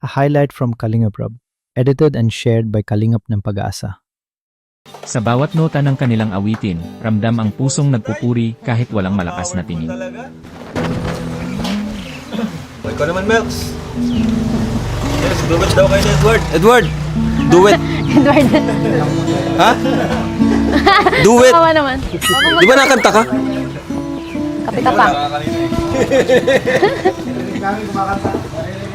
a highlight from Kalingap Rab, edited and shared by Kalingap ng Pag-asa. Sa bawat nota ng kanilang awitin, ramdam ang pusong nagpupuri kahit walang malakas na tingin. Talaga? O, ikaw naman, Melks. Yes, do it daw kayo ni Edward. Edward, do it. Edward. Ha? Do it. Tama naman. Di ba nakanta ka? Kapit ka pa.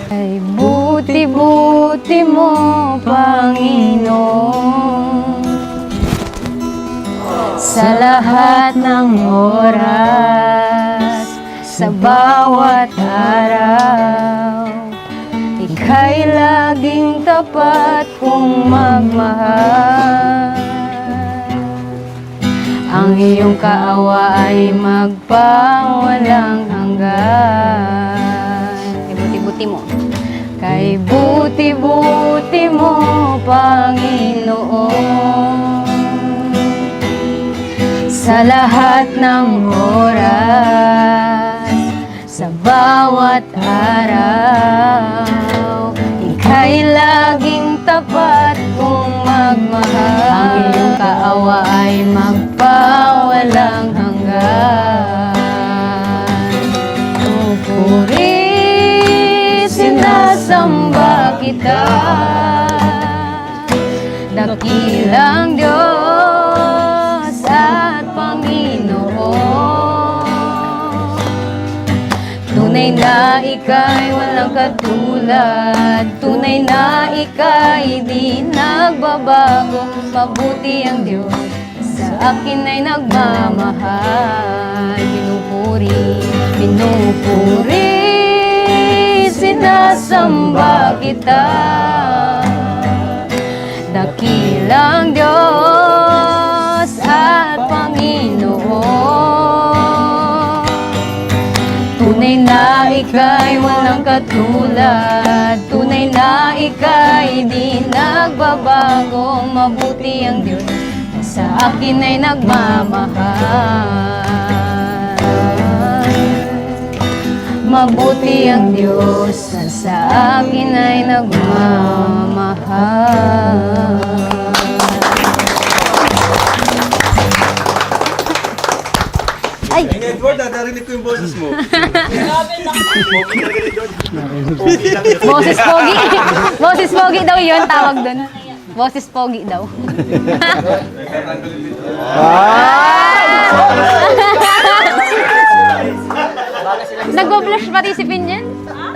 Ay buti-buti mo, Panginoon. Sa lahat ng oras Sa bawat araw Ika'y laging tapat kong magmahal. Ang iyong kaawa ay magpawalang hanggan. Kay buti-buti mo Kay buti-buti mo, Panginoon. Sa lahat ng oras Sa bawat araw Ika'y laging tapat kung magmahal. Ang iyong kaawa ay magpawalang kita Dakilang Diyos at Panginoon. Tunay na ika'y walang katulad. Tunay na ika'y di nagbabago. Mabuti ang Diyos. Sa akin ay nagmamahal. Pinupuri, pinupuri Sinasamba kita. Dakilang Diyos at Panginoon. Tunay na ika'y walang katulad. Tunay na ika'y di nagbabago. Mabuti ang Diyos sa akin ay nagmamahal. Mabuti ang Diyos akin ay nagmamahal Ay! Edward, nadarinig ko yung boses mo. Boses pogi. Boses pogi daw yun, tawag doon. Boses pogi daw.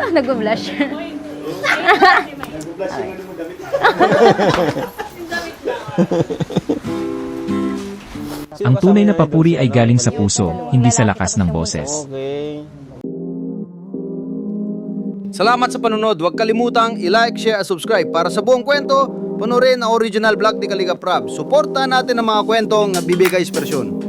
Nagbo-blush. Ang tunay na papuri ay galing sa puso, hindi sa lakas ng boses. Salamat sa panunod. Huwag kalimutang i-like, share, at subscribe. Para sa buong kwento, panoorin ang original vlog ni Kaliga Prab. Suportahan natin ang mga kwentong bibigay inspirasyon.